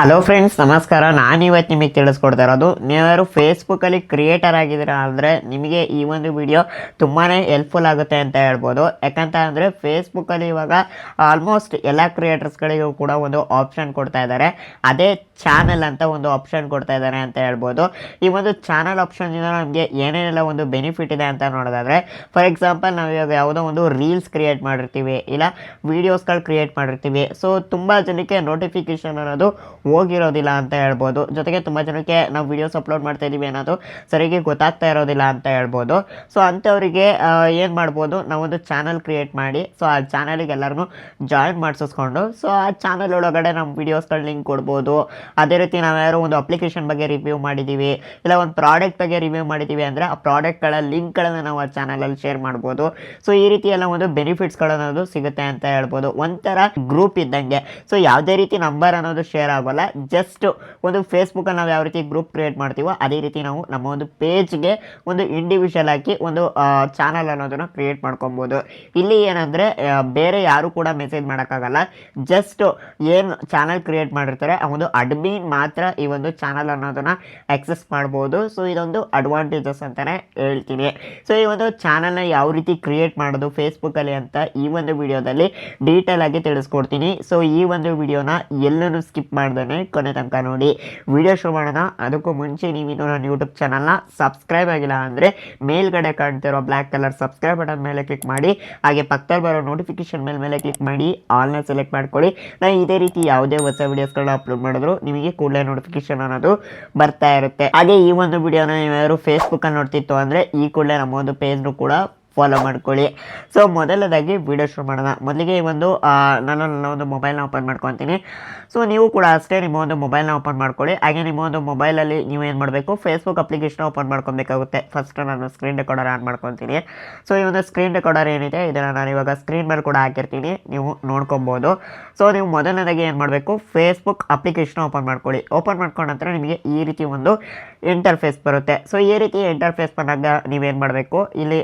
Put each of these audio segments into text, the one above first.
Hello friends ನಮಸ್ಕಾರ. ನಾನು ಇವತ್ತು ನಿಮಗೆ ತಿಳಿಸ್ಕೊಡ್ತಾ ಇರೋದು, ನೀವ್ಯಾರು ಫೇಸ್ಬುಕ್ಕಲ್ಲಿ ಕ್ರಿಯೇಟರ್ ಆಗಿದ್ದೀರ ಅಂದರೆ ನಿಮಗೆ ಈ ಒಂದು ವಿಡಿಯೋ ತುಂಬಾ ಹೆಲ್ಪ್ಫುಲ್ ಆಗುತ್ತೆ ಅಂತ ಹೇಳ್ಬೋದು. ಯಾಕಂತ ಅಂದರೆ ಫೇಸ್ಬುಕ್ಕಲ್ಲಿ ಇವಾಗ ಆಲ್ಮೋಸ್ಟ್ ಎಲ್ಲ ಕ್ರಿಯೇಟರ್ಸ್ಗಳಿಗೂ ಕೂಡ ಒಂದು ಆಪ್ಷನ್ ಕೊಡ್ತಾ ಇದ್ದಾರೆ. ಅದೇ ಚಾನಲ್ ಅಂತ ಒಂದು ಆಪ್ಷನ್ ಕೊಡ್ತಾ ಇದ್ದಾರೆ ಅಂತ ಹೇಳ್ಬೋದು. ಈ ಒಂದು ಚಾನಲ್ ಆಪ್ಷನ್ನಿಂದ ನಮಗೆ ಏನೇನೆಲ್ಲ ಒಂದು ಬೆನಿಫಿಟ್ ಇದೆ ಅಂತ ನೋಡೋದಾದರೆ ಫಾರ್ ಎಕ್ಸಾಂಪಲ್ ನಾವು ಇವಾಗ ಯಾವುದೋ ಒಂದು ರೀಲ್ಸ್ ಕ್ರಿಯೇಟ್ ಮಾಡಿರ್ತೀವಿ, ಇಲ್ಲ ವೀಡಿಯೋಸ್ಗಳು ಕ್ರಿಯೇಟ್ ಮಾಡಿರ್ತೀವಿ. ಸೊ ತುಂಬ ಜನಕ್ಕೆ ನೋಟಿಫಿಕೇಶನ್ ಅನ್ನೋದು ಹೋಗಿರೋದಿಲ್ಲ ಅಂತ ಹೇಳ್ಬೋದು. ಜೊತೆಗೆ ತುಂಬ ಜನಕ್ಕೆ ನಾವು ವೀಡಿಯೋಸ್ ಅಪ್ಲೋಡ್ ಮಾಡ್ತಾ ಇದ್ದೀವಿ ಅನ್ನೋದು ಸರಿಯಾಗಿ ಗೊತ್ತಾಗ್ತಾ ಇರೋದಿಲ್ಲ ಅಂತ ಹೇಳ್ಬೋದು. ಸೊ ಅಂಥವರಿಗೆ ಏನು ಮಾಡ್ಬೋದು? ನಾವೊಂದು ಚಾನಲ್ ಕ್ರಿಯೇಟ್ ಮಾಡಿ ಸೊ ಆ ಚಾನಲಿಗೆ ಎಲ್ಲರಿಗೂ ಜಾಯಿನ್ ಮಾಡಿಸ್ಕೊಂಡು ಸೊ ಆ ಚಾನಲ್ ಒಳಗಡೆ ನಮ್ಮ ವೀಡಿಯೋಸ್ಗಳ ಲಿಂಕ್ ಕೊಡ್ಬೋದು. ಅದೇ ರೀತಿ ನಾವು ಯಾರೋ ಒಂದು ಅಪ್ಲಿಕೇಶನ್ ಬಗ್ಗೆ ರಿವ್ಯೂ ಮಾಡಿದ್ದೀವಿ ಇಲ್ಲ ಒಂದು ಪ್ರಾಡಕ್ಟ್ ಬಗ್ಗೆ ರಿವ್ಯೂ ಮಾಡಿದ್ದೀವಿ ಅಂದರೆ, ಆ ಪ್ರಾಡಕ್ಟ್ಗಳ ಲಿಂಕ್ಗಳನ್ನು ನಾವು ಆ ಚಾನಲಲ್ಲಿ ಶೇರ್ ಮಾಡ್ಬೋದು. ಸೊ ಈ ರೀತಿ ಎಲ್ಲ ಒಂದು ಬೆನಿಫಿಟ್ಸ್ಗಳು ಅನ್ನೋದು ಸಿಗುತ್ತೆ ಅಂತ ಹೇಳ್ಬೋದು. ಒಂಥರ ಗ್ರೂಪ್ ಇದ್ದಂಗೆ. ಸೊ ಯಾವುದೇ ರೀತಿ ನಂಬರ್ ಅನ್ನೋದು ಶೇರ್ ಆಗೋಲ್ಲ. ಜಸ್ಟ್ ಒಂದು ಫೇಸ್ಬುಕ್ಕಲ್ಲಿ ನಾವು ಯಾವ ರೀತಿ ಗ್ರೂಪ್ ಕ್ರಿಯೇಟ್ ಮಾಡ್ತೀವೋ ಅದೇ ರೀತಿ ನಾವು ನಮ್ಮ ಒಂದು ಪೇಜ್ಗೆ ಒಂದು ಇಂಡಿವಿಜುವಲ್ ಆಗಿ ಒಂದು ಚಾನಲ್ ಅನ್ನೋದನ್ನು ಕ್ರಿಯೇಟ್ ಮಾಡ್ಕೊಬೋದು. ಇಲ್ಲಿ ಏನಂದರೆ ಬೇರೆ ಯಾರು ಕೂಡ ಮೆಸೇಜ್ ಮಾಡೋಕ್ಕಾಗಲ್ಲ. ಜಸ್ಟ್ ಏನು ಚಾನಲ್ ಕ್ರಿಯೇಟ್ ಮಾಡಿರ್ತಾರೆ, ಆ ಒಂದು ಅಡ್ಮಿನ್ ಮಾತ್ರ ಈ ಒಂದು ಚಾನಲ್ ಅನ್ನೋದನ್ನು ಆಕ್ಸೆಸ್ ಮಾಡ್ಬೋದು. ಸೊ ಇದೊಂದು ಅಡ್ವಾಂಟೇಜಸ್ ಅಂತಲೇ ಹೇಳ್ತೀನಿ. ಸೊ ಈ ಒಂದು ಚಾನಲ್ನ ಯಾವ ರೀತಿ ಕ್ರಿಯೇಟ್ ಮಾಡೋದು ಫೇಸ್ಬುಕ್ಕಲ್ಲಿ ಅಂತ ಈ ಒಂದು ವಿಡಿಯೋದಲ್ಲಿ ಡೀಟೇಲ್ ಆಗಿ ತಿಳಿಸ್ಕೊಡ್ತೀನಿ. ಸೊ ಈ ಒಂದು ವಿಡಿಯೋನ ಎಲ್ಲೂ ಸ್ಕಿಪ್ ಮಾಡ್ದೇ ಕೊನೆ ತನಕ ನೋಡಿ. ವಿಡಿಯೋ ಶುರು ಮಾಡೋಣ. ಅದಕ್ಕೂ ಮುಂಚೆ ನೀವು ನನ್ನ ಯೂಟ್ಯೂಬ್ ಚಾನಲ್ನ ಸಬ್ಸ್ಕ್ರೈಬ್ ಆಗಿಲ್ಲ ಅಂದರೆ ಮೇಲ್ಗಡೆ ಕಾಣ್ತಿರೋ ಬ್ಲ್ಯಾಕ್ ಕಲರ್ ಸಬ್ಸ್ಕ್ರೈಬ್ ಬಟನ್ ಮೇಲೆ ಕ್ಲಿಕ್ ಮಾಡಿ. ಹಾಗೆ ಪಕ್ಕದಲ್ಲಿ ಬರೋ ನೋಟಿಫಿಕೇಶನ್ ಮೇಲೆ ಮೇಲೆ ಕ್ಲಿಕ್ ಮಾಡಿ. ಆಲ್ನ ಸೆಲೆಕ್ಟ್ ಮಾಡ್ಕೊಳ್ಳಿ. ನಾನು ಇದೇ ರೀತಿ ಯಾವುದೇ ಹೊಸ ವೀಡಿಯೋಸ್ಗಳನ್ನ ಅಪ್ಲೋಡ್ ಮಾಡಿದ್ರು ನಿಮಗೆ ಕೂಡಲೇ ನೋಟಿಫಿಕೇಶನ್ ಅನ್ನೋದು ಬರ್ತಾ ಇರುತ್ತೆ. ಹಾಗೆ ಈ ಒಂದು ವಿಡಿಯೋನ ನೀವ್ಯಾರು ಫೇಸ್ಬುಕ್ಕಲ್ಲಿ ನೋಡ್ತಿತ್ತು ಅಂದರೆ ಈ ಕೂಡಲೇ ನಮ್ಮ ಒಂದು ಪೇಜ್ನು ಕೂಡ ಫಾಲೋ ಮಾಡ್ಕೊಳ್ಳಿ. ಸೊ ಮೊದಲದಾಗಿ ವಿಡಿಯೋ ಶುರು ಮಾಡೋಣ. ಮೊದಲಿಗೆ ಈ ಒಂದು ನಾನು ನನ್ನ ಒಂದು ಮೊಬೈಲ್ನ ಓಪನ್ ಮಾಡ್ಕೊತೀನಿ. ಸೊ ನೀವು ಕೂಡ ಅಷ್ಟೇ ನಿಮ್ಮ ಒಂದು ಮೊಬೈಲ್ನ ಓಪನ್ ಮಾಡ್ಕೊಳ್ಳಿ. ಹಾಗೆ ನಿಮ್ಮ ಒಂದು ಮೊಬೈಲಲ್ಲಿ ನೀವು ಏನು ಮಾಡಬೇಕು? ಫೇಸ್ಬುಕ್ ಅಪ್ಲಿಕೇಶನ್ ಓಪನ್ ಮಾಡ್ಕೊಬೇಕಾಗುತ್ತೆ. ಫಸ್ಟ್ ನಾನು ಸ್ಕ್ರೀನ್ ರೆಕಾರ್ಡರ್ ಆನ್ ಮಾಡ್ಕೊತೀನಿ. ಸೊ ಈ ಒಂದು ಸ್ಕ್ರೀನ್ ರೆಕಾರ್ಡರ್ ಏನಿದೆ? ಇದನ್ನು ನಾನು ಇವಾಗ ಸ್ಕ್ರೀನ್ ಮೇಲೆ ಕೂಡ ಹಾಕಿರ್ತೀನಿ. ನೀವು ನೋಡ್ಕೊಬೋದು. ಸೊ ನೀವು ಮೊದಲನೇದಾಗಿ ಏನು ಮಾಡಬೇಕು? ಫೇಸ್ಬುಕ್ ಅಪ್ಲಿಕೇಶನ್ ಓಪನ್ ಮಾಡ್ಕೊಳ್ಳಿ. ಓಪನ್ ಮಾಡ್ಕೊಂಡ ನಂತರ ನಿಮಗೆ ಈ ರೀತಿ ಒಂದು ಇಂಟರ್ಫೇಸ್ ಬರುತ್ತೆ. ಸೊ ಈ ರೀತಿ ಇಂಟರ್ಫೇಸ್ ಬಂದಾಗ ನೀವೇನು ಮಾಡಬೇಕು? ಇಲ್ಲಿ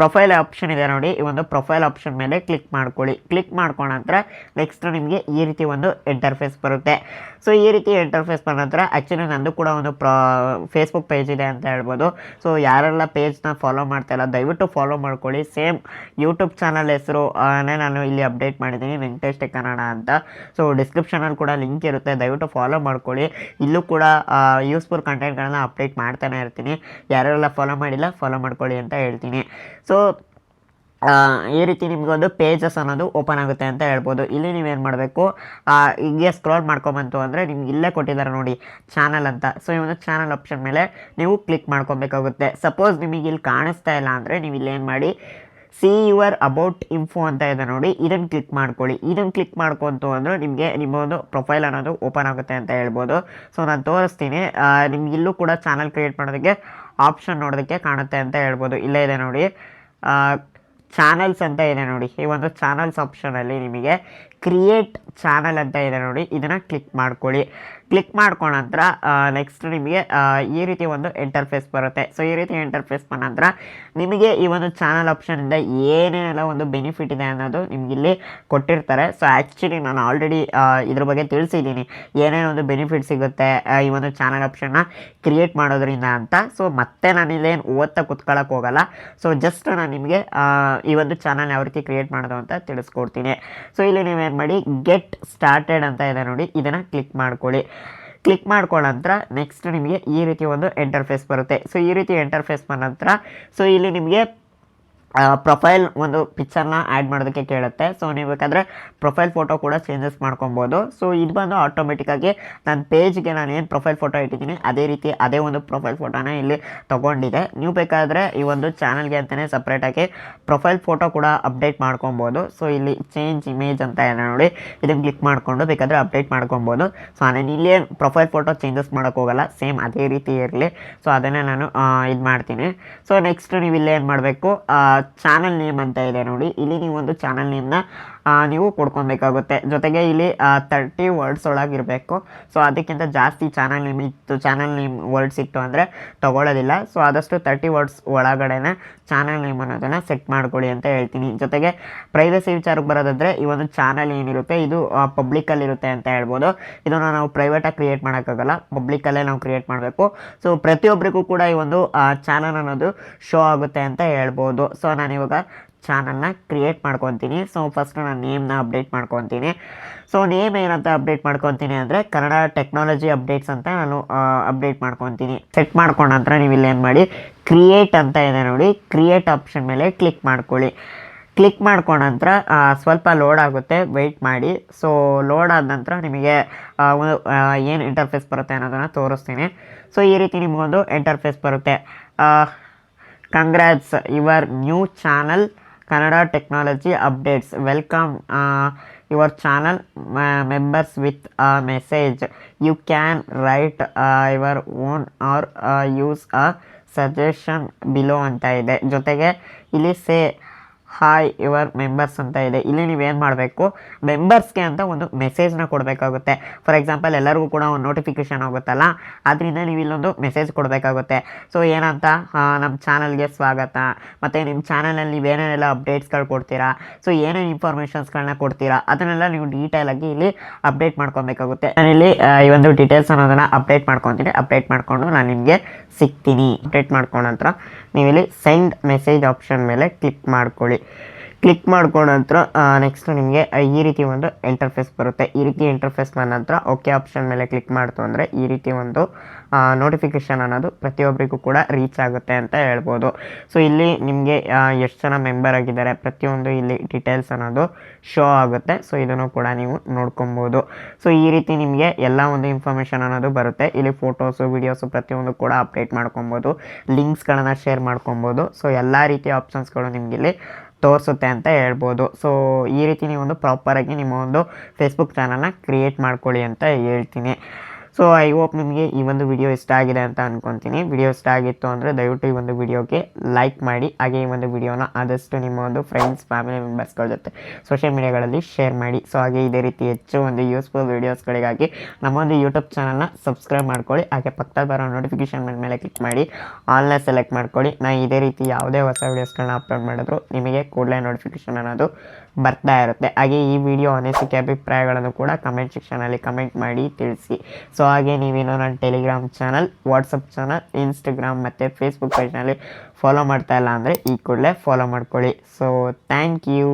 ಪ್ರೊಫೈಲ್ ಆಪ್ಷನ್ ಇದೆ ನೋಡಿ. ಈ ಒಂದು ಪ್ರೊಫೈಲ್ ಆಪ್ಷನ್ ಮೇಲೆ ಕ್ಲಿಕ್ ಮಾಡ್ಕೊಳ್ಳಿ. ಕ್ಲಿಕ್ ಮಾಡ್ಕೊಂಡ ನಂತರ ನೆಕ್ಸ್ಟ್ ನಿಮಗೆ ಈ ರೀತಿ ಒಂದು ಇಂಟರ್ಫೇಸ್ ಬರುತ್ತೆ. ಸೊ ಈ ರೀತಿ ಇಂಟರ್ಫೇಸ್ ಬಂದ ನಂತರ ಆ್ಯಕ್ಚುಲಿ ನಂದು ಕೂಡ ಒಂದು ಪ್ರಾ ಫೇಸ್ಬುಕ್ ಪೇಜ್ ಇದೆ ಅಂತ ಹೇಳ್ಬೋದು. ಸೊ ಯಾರೆಲ್ಲ ಪೇಜ್ನ ಫಾಲೋ ಮಾಡ್ತಾ ಇಲ್ಲ, ದಯವಿಟ್ಟು ಫಾಲೋ ಮಾಡ್ಕೊಳ್ಳಿ. ಸೇಮ್ ಯೂಟ್ಯೂಬ್ ಚಾನಲ್ ಹೆಸರು ನಾನು ಇಲ್ಲಿ ಅಪ್ಡೇಟ್ ಮಾಡಿದ್ದೀನಿ, ವೆಂಕಟೇಶ್ ಕನ್ನಡ ಅಂತ. ಸೊ ಡಿಸ್ಕ್ರಿಪ್ಷನಲ್ಲಿ ಕೂಡ ಲಿಂಕ್ ಇರುತ್ತೆ. ದಯವಿಟ್ಟು ಫಾಲೋ ಮಾಡ್ಕೊಳ್ಳಿ. ಇಲ್ಲೂ ಕೂಡ ಯೂಸ್ಫುಲ್ ಕಂಟೆಂಟ್ಗಳನ್ನ ಅಪ್ಡೇಟ್ ಮಾಡ್ತಾನೆ ಇರ್ತೀನಿ. ಯಾರೆಲ್ಲ ಫಾಲೋ ಮಾಡಿಲ್ಲ ಫಾಲೋ ಮಾಡ್ಕೊಳ್ಳಿ. ಅಂತ ಹೇಳ್ತೀನಿ. ಸೊ ಈ ರೀತಿ ನಿಮಗೊಂದು ಪೇಜಸ್ ಅನ್ನೋದು ಓಪನ್ ಆಗುತ್ತೆ ಅಂತ ಹೇಳ್ಬೋದು. ಇಲ್ಲಿ ನೀವೇನು ಮಾಡಬೇಕು? ಹೀಗೆ ಸ್ಕ್ರೋಲ್ ಮಾಡ್ಕೊಂಬಂತು ಅಂದರೆ ನಿಮ್ಗೆ ಇಲ್ಲೇ ಕೊಟ್ಟಿದ್ದಾರೆ ನೋಡಿ ಚಾನಲ್ ಅಂತ. ಸೊ ಈ ಒಂದು ಚಾನಲ್ ಆಪ್ಷನ್ ಮೇಲೆ ನೀವು ಕ್ಲಿಕ್ ಮಾಡ್ಕೊಬೇಕಾಗುತ್ತೆ. ಸಪೋಸ್ ನಿಮಗೆ ಇಲ್ಲಿ ಕಾಣಿಸ್ತಾ ಇಲ್ಲ ಅಂದರೆ ನೀವು ಇಲ್ಲೇನು ಮಾಡಿ ಸಿ ಯುವರ್ ಅಬೌಟ್ ಇನ್ಫೋ ಅಂತ ಇದೆ ನೋಡಿ ಇದನ್ನು ಕ್ಲಿಕ್ ಮಾಡ್ಕೊಳ್ಳಿ. ಇದನ್ನು ಕ್ಲಿಕ್ ಮಾಡ್ಕೊಂತು ಅಂದರೆ ನಿಮಗೆ ನಿಮ್ಮ ಒಂದು ಪ್ರೊಫೈಲ್ ಅನ್ನೋದು ಓಪನ್ ಆಗುತ್ತೆ ಅಂತ ಹೇಳ್ಬೋದು. ಸೊ ನಾನು ತೋರಿಸ್ತೀನಿ. ನಿಮ್ಗೆ ಇಲ್ಲೂ ಕೂಡ ಚಾನಲ್ ಕ್ರಿಯೇಟ್ ಮಾಡೋದಕ್ಕೆ ಆಪ್ಷನ್ ನೋಡೋದಕ್ಕೆ ಕಾಣುತ್ತೆ ಅಂತ ಹೇಳ್ಬೋದು. ಇಲ್ಲೇ ಇದೆ ನೋಡಿ. ಚಾನಲ್ಸ್ ಅಂತ ಇದೆ ನೋಡಿ. ಈ ಒಂದು ಚಾನಲ್ಸ್ ಆಪ್ಷನಲ್ಲಿ ನಿಮಗೆ ಕ್ರಿಯೇಟ್ ಚಾನಲ್ ಅಂತ ಇದೆ ನೋಡಿ. ಇದನ್ನು ಕ್ಲಿಕ್ ಮಾಡ್ಕೊಳ್ಳಿ. ಕ್ಲಿಕ್ ಮಾಡ್ಕೊಂಡ ನಂತರ ನೆಕ್ಸ್ಟ್ ನಿಮಗೆ ಈ ರೀತಿ ಒಂದು ಇಂಟರ್ಫೇಸ್ ಬರುತ್ತೆ. ಸೊ ಈ ರೀತಿ ಇಂಟರ್ಫೇಸ್ ಬಂದ ನಂತರ ನಿಮಗೆ ಈ ಒಂದು ಚಾನಲ್ ಆಪ್ಷನಿಂದ ಏನೇನೆಲ್ಲ ಒಂದು ಬೆನಿಫಿಟ್ ಇದೆ ಅನ್ನೋದು ನಿಮ್ಗೆ ಇಲ್ಲಿ ಕೊಟ್ಟಿರ್ತಾರೆ. ಸೊ ಆ್ಯಕ್ಚುಲಿ ನಾನು ಆಲ್ರೆಡಿ ಇದ್ರ ಬಗ್ಗೆ ತಿಳಿಸಿದ್ದೀನಿ. ಏನೇನು ಒಂದು ಬೆನಿಫಿಟ್ ಸಿಗುತ್ತೆ ಈ ಒಂದು ಚಾನಲ್ ಆಪ್ಷನ್ನ ಕ್ರಿಯೇಟ್ ಮಾಡೋದ್ರಿಂದ ಅಂತ. ಸೊ ಮತ್ತೆ ನಾನು ಇಲ್ಲೇನು ಓದ್ತಾ ಕುತ್ಕೊಳ್ಳೋಕೆ ಹೋಗಲ್ಲ. ಸೊ ಜಸ್ಟ್ ನಾನು ನಿಮಗೆ ಈ ಒಂದು ಚಾನಲ್ ಯಾವ ರೀತಿ ಕ್ರಿಯೇಟ್ ಮಾಡೋದು ಅಂತ ತಿಳಿಸ್ಕೊಡ್ತೀನಿ. ಸೊ ಇಲ್ಲಿ ನೀವೇನು ಮಾಡಿ ಗೆಟ್ ಸ್ಟಾರ್ಟೆಡ್ ಅಂತ ಇದೆ ನೋಡಿ. ಇದನ್ನು ಕ್ಲಿಕ್ ಮಾಡ್ಕೊಳ್ಳಿ. ಕ್ಲಿಕ್ ಮಾಡ್ಕೊಂಡ ನಂತರ ನೆಕ್ಸ್ಟ್ ನಿಮಗೆ ಈ ರೀತಿ ಒಂದು ಇಂಟರ್ಫೇಸ್ ಬರುತ್ತೆ. ಸೊ ಈ ರೀತಿ ಇಂಟರ್ಫೇಸ್ ಬಂದ ನಂತರ ಸೊ ಇಲ್ಲಿ ನಿಮಗೆ ಪ್ರೊಫೈಲ್ ಒಂದು ಪಿಕ್ಚರ್ನ ಆ್ಯಡ್ ಮಾಡೋದಕ್ಕೆ ಕೇಳುತ್ತೆ. ಸೊ ನೀವು ಬೇಕಾದರೆ ಪ್ರೊಫೈಲ್ ಫೋಟೋ ಕೂಡ ಚೇಂಜಸ್ ಮಾಡ್ಕೊಬೋದು. ಸೊ ಇದು ಬಂದು ಆಟೋಮೆಟಿಕ್ಕಾಗಿ ನನ್ನ ಪೇಜ್ಗೆ ನಾನು ಏನು ಪ್ರೊಫೈಲ್ ಫೋಟೋ ಇಟ್ಟಿದ್ದೀನಿ, ಅದೇ ರೀತಿ ಅದೇ ಒಂದು ಪ್ರೊಫೈಲ್ ಫೋಟೋನ ಇಲ್ಲಿ ತೊಗೊಂಡಿದೆ. ನೀವು ಬೇಕಾದರೆ ಈ ಒಂದು ಚಾನಲ್ಗೆ ಅಂತಲೇ ಸಪ್ರೇಟಾಗಿ ಪ್ರೊಫೈಲ್ ಫೋಟೋ ಕೂಡ ಅಪ್ಡೇಟ್ ಮಾಡ್ಕೊಬೋದು. ಸೊ ಇಲ್ಲಿ ಚೇಂಜ್ ಇಮೇಜ್ ಅಂತ ಇದೆ ನೋಡಿ. ಇದನ್ನು ಕ್ಲಿಕ್ ಮಾಡಿಕೊಂಡು ಬೇಕಾದರೆ ಅಪ್ಡೇಟ್ ಮಾಡ್ಕೊಬೋದು. ಸೊ ನಾನು ಇಲ್ಲಿ ಪ್ರೊಫೈಲ್ ಫೋಟೋ ಚೇಂಜಸ್ ಮಾಡೋಕ್ಕೆ ಹೋಗಲ್ಲ. ಸೇಮ್ ಅದೇ ರೀತಿ ಇರಲಿ. ಸೊ ಅದನ್ನೇ ನಾನು ಇದು ಮಾಡ್ತೀನಿ. ಸೊ ನೆಕ್ಸ್ಟ್ ನೀವು ಇಲ್ಲಿ ಏನು ಮಾಡಬೇಕು? ಚಾನಲ್ ನೇಮ್ ಅಂತ ಇದೆ ನೋಡಿ. ಇಲ್ಲಿ ನೀವು ಒಂದು ಚಾನಲ್ ನೇಮ್ನ ನೀವು ಕೊಡ್ಕೊಬೇಕಾಗುತ್ತೆ ಜೊತೆಗೆ ಇಲ್ಲಿ ತರ್ಟಿ ವರ್ಡ್ಸ್ ಒಳಗಿರಬೇಕು. ಸೊ ಅದಕ್ಕಿಂತ ಜಾಸ್ತಿ ಚಾನಲ್ ನೇಮ್ ಇತ್ತು ಚಾನಲ್ ನೇಮ್ ವರ್ಡ್ಸ್ ಇತ್ತು ಅಂದರೆ ತಗೊಳ್ಳೋದಿಲ್ಲ. ಸೊ ಆದಷ್ಟು ತರ್ಟಿ ವರ್ಡ್ಸ್ ಒಳಗಡೆನೆ ಚಾನಲ್ ನೇಮ್ ಅನ್ನೋದನ್ನು ಸೆಟ್ ಮಾಡ್ಕೊಳ್ಳಿ ಅಂತ ಹೇಳ್ತೀನಿ. ಜೊತೆಗೆ ಪ್ರೈವಸಿ ವಿಚಾರಕ್ಕೆ ಬರೋದಾದರೆ, ಈ ಒಂದು ಚಾನಲ್ ಏನಿರುತ್ತೆ, ಇದು ಪಬ್ಲಿಕಲ್ಲಿರುತ್ತೆ ಅಂತ ಹೇಳ್ಬೋದು. ಇದನ್ನು ನಾವು ಪ್ರೈವೇಟಾಗಿ ಕ್ರಿಯೇಟ್ ಮಾಡೋಕ್ಕಾಗಲ್ಲ. ಪಬ್ಲಿಕಲ್ಲೇ ನಾವು ಕ್ರಿಯೇಟ್ ಮಾಡಬೇಕು. ಸೊ ಪ್ರತಿಯೊಬ್ಬರಿಗೂ ಕೂಡ ಈ ಒಂದು ಚಾನಲ್ ಅನ್ನೋದು ಶೋ ಆಗುತ್ತೆ ಅಂತ ಹೇಳ್ಬೋದು. ಸೊ ನಾನಿವಾಗ ಚಾನಲ್ನ ಕ್ರಿಯೇಟ್ ಮಾಡ್ಕೊತೀನಿ. ಸೊ ಫಸ್ಟ್ ನಾನು ನೇಮ್ನ ಅಪ್ಡೇಟ್ ಮಾಡ್ಕೊತೀನಿ. ಸೊ ನೇಮ್ ಏನಂತ ಅಪ್ಡೇಟ್ ಮಾಡ್ಕೊತೀನಿ ಅಂದರೆ ಕನ್ನಡ ಟೆಕ್ನಾಲಜಿ ಅಪ್ಡೇಟ್ಸ್ ಅಂತ ನಾನು ಅಪ್ಡೇಟ್ ಮಾಡ್ಕೊತೀನಿ. ಸೆಟ್ ಮಾಡ್ಕೊಂಡ ನಂತರ ನೀವು ಇಲ್ಲೇನು ಮಾಡಿ ಕ್ರಿಯೇಟ್ ಅಂತ ಇದೆ ನೋಡಿ. ಕ್ರಿಯೇಟ್ ಆಪ್ಷನ್ ಮೇಲೆ ಕ್ಲಿಕ್ ಮಾಡ್ಕೊಳ್ಳಿ. ಕ್ಲಿಕ್ ಮಾಡ್ಕೊಂಡ ನಂತರ ಸ್ವಲ್ಪ ಲೋಡ್ ಆಗುತ್ತೆ. ವೆಯ್ಟ್ ಮಾಡಿ. ಸೊ ಲೋಡ್ ಆದ ನಂತರ ನಿಮಗೆ ಒಂದು ಏನು ಇಂಟರ್ಫೇಸ್ ಬರುತ್ತೆ ಅನ್ನೋದನ್ನು ತೋರಿಸ್ತೀನಿ. ಸೊ ಈ ರೀತಿ ನಿಮಗೊಂದು ಇಂಟರ್ಫೇಸ್ ಬರುತ್ತೆ. Congrats your new channel Kannada technology updates. Welcome your channel members with a message you can write your own or use a suggestion below ಅಂತ ಇದೆ. ಜೊತೆಗೆ ಇಲ್ಲಿ ಸೇ ಹಾಯ್ ಯುವರ್ ಮೆಂಬರ್ಸ್ ಅಂತ ಇದೆ. ಇಲ್ಲಿ ನೀವೇನು ಮಾಡಬೇಕು? ಮೆಂಬರ್ಸ್ಗೆ ಅಂತ ಒಂದು ಮೆಸೇಜ್ನ ಕೊಡಬೇಕಾಗುತ್ತೆ. ಫಾರ್ ಎಕ್ಸಾಂಪಲ್ ಎಲ್ಲರಿಗೂ ಕೂಡ ಒಂದು ನೋಟಿಫಿಕೇಷನ್ ಆಗುತ್ತಲ್ಲ? ಅದರಿಂದ ನೀವು ಇಲ್ಲೊಂದು ಮೆಸೇಜ್ ಕೊಡಬೇಕಾಗುತ್ತೆ. ಸೊ ಏನಂತ? ನಮ್ಮ ಚಾನಲ್ಗೆ ಸ್ವಾಗತ. ಮತ್ತು ನಿಮ್ಮ ಚಾನಲಲ್ಲಿ ನೀವೇನೇನೆಲ್ಲ ಅಪ್ಡೇಟ್ಸ್ಗಳು ಕೊಡ್ತೀರಾ? ಸೊ ಏನೇನು ಇನ್ಫಾರ್ಮೇಷನ್ಸ್ಗಳನ್ನ ಕೊಡ್ತೀರಾ? ಅದನ್ನೆಲ್ಲ ನೀವು ಡೀಟೇಲಾಗಿ ಇಲ್ಲಿ ಅಪ್ಡೇಟ್ ಮಾಡ್ಕೊಬೇಕಾಗುತ್ತೆ. ನಾನಿಲ್ಲಿ ಈ ಒಂದು ಡೀಟೇಲ್ಸ್ ಅನ್ನೋದನ್ನು ಅಪ್ಡೇಟ್ ಮಾಡ್ಕೊತೀನಿ. ಅಪ್ಡೇಟ್ ಮಾಡಿಕೊಂಡು ನಾನು ನಿಮಗೆ ಸಿಗ್ತೀನಿ. ಅಪ್ಡೇಟ್ ಮಾಡ್ಕೊಂಡ ನಂತರ ನೀವಿಲ್ಲಿ ಸೆಂಡ್ ಮೆಸೇಜ್ ಆಪ್ಷನ್ ಮೇಲೆ ಕ್ಲಿಕ್ ಮಾಡ್ಕೊಳ್ಳಿ. ಕ್ಲಿಕ್ ಮಾಡ್ಕೊಂಡ ನಂತರ ನೆಕ್ಸ್ಟ್ ನಿಮಗೆ ಈ ರೀತಿ ಒಂದು ಇಂಟರ್ಫೇಸ್ ಬರುತ್ತೆ. ಈ ರೀತಿ ಇಂಟರ್ಫೇಸ್ ಬಂದ ನಂತರ ಓಕೆ ಆಪ್ಷನ್ ಮೇಲೆ ಕ್ಲಿಕ್ ಮಾಡ್ತು ಅಂದರೆ ಈ ರೀತಿ ಒಂದು ನೋಟಿಫಿಕೇಷನ್ ಅನ್ನೋದು ಪ್ರತಿಯೊಬ್ಬರಿಗೂ ಕೂಡ ರೀಚ್ ಆಗುತ್ತೆ ಅಂತ ಹೇಳ್ಬೋದು. ಸೊ ಇಲ್ಲಿ ನಿಮಗೆ ಎಷ್ಟು ಜನ ಮೆಂಬರ್ ಆಗಿದ್ದಾರೆ, ಪ್ರತಿಯೊಂದು ಇಲ್ಲಿ ಡೀಟೇಲ್ಸ್ ಅನ್ನೋದು ಶೋ ಆಗುತ್ತೆ. ಸೊ ಇದನ್ನು ಕೂಡ ನೀವು ನೋಡ್ಕೊಬೋದು. ಸೊ ಈ ರೀತಿ ನಿಮಗೆ ಎಲ್ಲ ಒಂದು ಇನ್ಫಾರ್ಮೇಷನ್ ಅನ್ನೋದು ಬರುತ್ತೆ. ಇಲ್ಲಿ ಫೋಟೋಸು ವೀಡಿಯೋಸು ಪ್ರತಿಯೊಂದು ಕೂಡ ಅಪ್ಡೇಟ್ ಮಾಡ್ಕೊಬೋದು. ಲಿಂಕ್ಸ್ಗಳನ್ನು ಶೇರ್ ಮಾಡ್ಕೊಬೋದು. ಸೊ ಎಲ್ಲ ರೀತಿಯ ಆಪ್ಷನ್ಸ್ಗಳು ನಿಮಗೆ ಇಲ್ಲಿ ತೋರಿಸುತ್ತೆ ಅಂತ ಹೇಳ್ಬೋದು. ಸೊ ಈ ರೀತಿ ನೀವು ಒಂದು ಪ್ರಾಪರಾಗಿ ನಿಮ್ಮ ಒಂದು ಫೇಸ್ಬುಕ್ ಚಾನಲ್ನ ಕ್ರಿಯೇಟ್ ಮಾಡ್ಕೊಳ್ಳಿ ಅಂತ ಹೇಳ್ತೀನಿ. ಸೊ ಐ ಹೋಪ್ ನಿಮಗೆ ಈ ಒಂದು ವಿಡಿಯೋ ಇಷ್ಟ ಆಗಿದೆ ಅಂತ ಅನ್ಕೊಂತೀನಿ. ವಿಡಿಯೋ ಇಷ್ಟ ಆಗಿತ್ತು ಅಂದರೆ ದಯವಿಟ್ಟು ಈ ಒಂದು ವಿಡಿಯೋಗೆ ಲೈಕ್ ಮಾಡಿ. ಹಾಗೆ ಈ ಒಂದು ವಿಡಿಯೋನ ಆದಷ್ಟು ನಿಮ್ಮ ಒಂದು ಫ್ರೆಂಡ್ಸ್ ಫ್ಯಾಮಿಲಿ ಮೆಂಬರ್ಸ್ಗಳ ಜೊತೆ ಸೋಷಿಯಲ್ ಮೀಡಿಯಾಗಳಲ್ಲಿ ಶೇರ್ ಮಾಡಿ. ಸೊ ಹಾಗೆ ಇದೇ ರೀತಿ ಹೆಚ್ಚು ಒಂದು ಯೂಸ್ಫುಲ್ ವೀಡಿಯೋಸ್ಗಳಿಗಾಗಿ ನಮ್ಮ ಒಂದು ಯೂಟ್ಯೂಬ್ ಚಾನಲ್ನ ಸಬ್ಸ್ಕ್ರೈಬ್ ಮಾಡ್ಕೊಳ್ಳಿ. ಹಾಗೆ ಪಕ್ಕದಲ್ಲಿ ಬರೋ ನೋಟಿಫಿಕೇಷನ್ ಮೇಲೆ ಕ್ಲಿಕ್ ಮಾಡಿ. ಆನ್ಲೈನ್ ಸೆಲೆಕ್ಟ್ ಮಾಡ್ಕೊಳ್ಳಿ. ನಾನು ಇದೇ ರೀತಿ ಯಾವುದೇ ಹೊಸ ವೀಡಿಯೋಸ್ಗಳನ್ನ ಅಪ್ಲೋಡ್ ಮಾಡಿದ್ರು ನಿಮಗೆ ಕೂಡಲೇ ನೋಟಿಫಿಕೇಷನ್ ಅನ್ನೋದು ಬರ್ತಾ ಇರುತ್ತೆ. ಹಾಗೆ ಈ ವಿಡಿಯೋ ಅನಿಸಿಕೆ ಅಭಿಪ್ರಾಯಗಳನ್ನು ಕೂಡ ಕಮೆಂಟ್ ಸೆಕ್ಷನಲ್ಲಿ ಕಮೆಂಟ್ ಮಾಡಿ ತಿಳಿಸಿ. ಸೊ ಹಾಗೆ ನೀವೇನೋ ನನ್ನ Telegram channel WhatsApp channel Instagram ಮತ್ತು ಫೇಸ್ಬುಕ್ ಪೇಜ್ನಲ್ಲಿ ಫಾಲೋ ಮಾಡ್ತಾ ಇಲ್ಲ ಅಂದರೆ ಈ ಕೂಡಲೇ ಫಾಲೋ ಮಾಡ್ಕೊಳ್ಳಿ. So thank you